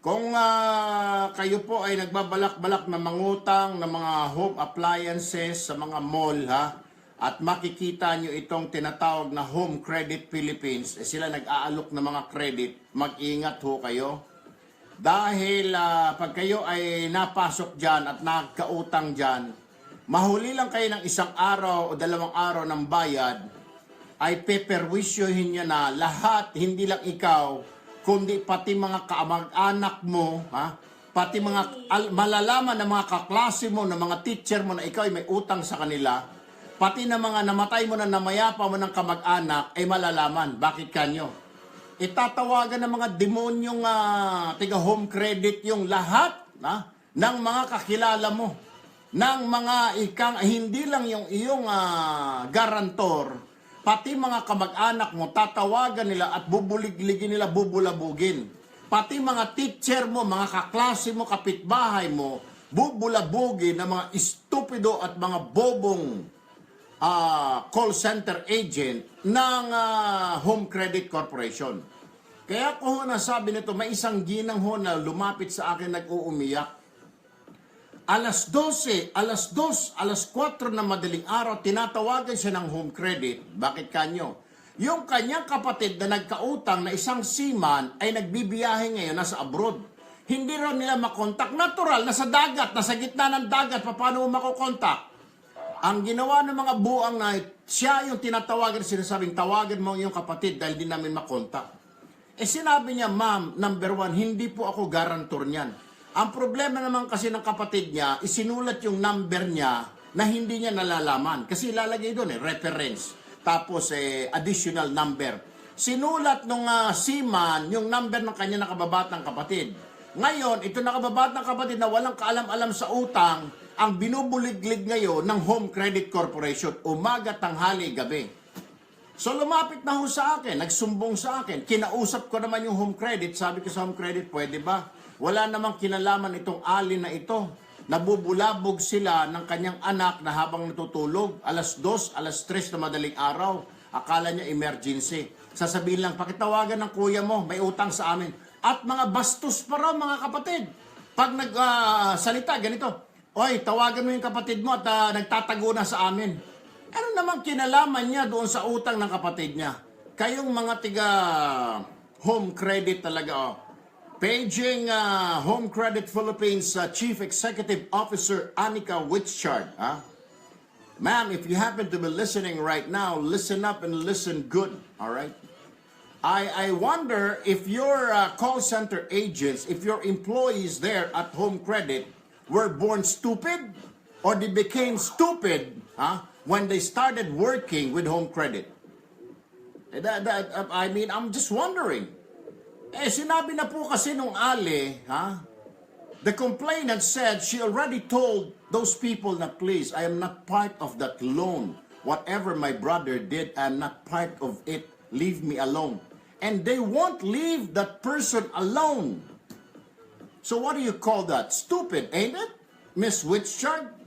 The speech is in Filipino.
Kung ah, kayo po ay nagbabalak-balak na mangutang ng mga home appliances sa mga mall ha, at makikita nyo itong tinatawag na Home Credit Philippines, eh, sila nag-aalok ng mga credit, mag-ingat ho kayo. Dahil ah, pag kayo ay napasok dyan at nagkautang dyan, mahuli lang kayo ng isang araw o dalawang araw ng bayad, ay peperwisyohin niya na lahat, hindi lang ikaw, kundi pati mga kamag-anak mo, ha? pati mga al- malalaman ng mga kaklase mo, ng mga teacher mo na ikaw ay may utang sa kanila, pati na mga namatay mo na namayapa mo ng kamag-anak, ay malalaman. Bakit kanyo? Itatawagan ng mga demonyong ah, tiga home credit yung lahat na, ng mga kakilala mo ng mga ikang hindi lang yung iyong ah, garantor pati mga kamag-anak mo tatawagan nila at bubuligligin nila bubulabugin pati mga teacher mo mga kaklase mo kapitbahay mo bubulabugin ng mga estupido at mga bobong ah, call center agent ng ah, Home Credit Corporation. Kaya ko ho nasabi nito, may isang ginang ho na lumapit sa akin nag-uumiyak. Alas 12, alas 2, alas 4 na madaling araw, tinatawagan siya ng home credit. Bakit kanyo? Yung kanyang kapatid na nagkautang na isang seaman ay nagbibiyahe ngayon, nasa abroad. Hindi raw nila makontak. Natural, nasa dagat, nasa gitna ng dagat, paano mo makokontak? Ang ginawa ng mga buang na siya yung tinatawagan, sinasabing tawagan mo yung kapatid dahil di namin makontak. Eh sinabi niya, ma'am, number one, hindi po ako garantor niyan. Ang problema naman kasi ng kapatid niya, isinulat yung number niya na hindi niya nalalaman. Kasi ilalagay doon eh, reference. Tapos eh, additional number. Sinulat nung uh, seaman yung number ng kanya nakababatang kapatid. Ngayon, ito nakababatang kapatid na walang kaalam-alam sa utang, ang binubuliglig ngayon ng Home Credit Corporation, umaga, tanghali, gabi. So lumapit na ho sa akin, nagsumbong sa akin. Kinausap ko naman yung home credit. Sabi ko sa home credit, pwede ba? Wala namang kinalaman itong alin na ito. Nabubulabog sila ng kanyang anak na habang natutulog. Alas 2, alas 3 na madaling araw. Akala niya emergency. Sasabihin lang, pakitawagan ng kuya mo, may utang sa amin. At mga bastos pa raw mga kapatid. Pag nagsalita, ganito, Oy, tawagan mo yung kapatid mo at ah, nagtatago na sa amin. Ano naman kinalaman niya doon sa utang ng kapatid niya? Kayong mga tiga home credit talaga, oh. Paging ah, Home Credit Philippines ah, Chief Executive Officer Anika Witschard, ha? Ma'am, if you happen to be listening right now, listen up and listen good, all right? I, I wonder if your uh, call center agents, if your employees there at Home Credit were born stupid or they became stupid huh, when they started working with Home Credit. Eh, That, that, uh, I mean, I'm just wondering. Eh, sinabi na po kasi nung Ali, ha? The complainant said she already told those people na please, I am not part of that loan. Whatever my brother did, I'm not part of it. Leave me alone. And they won't leave that person alone. So what do you call that? Stupid, ain't it? Miss Witchard?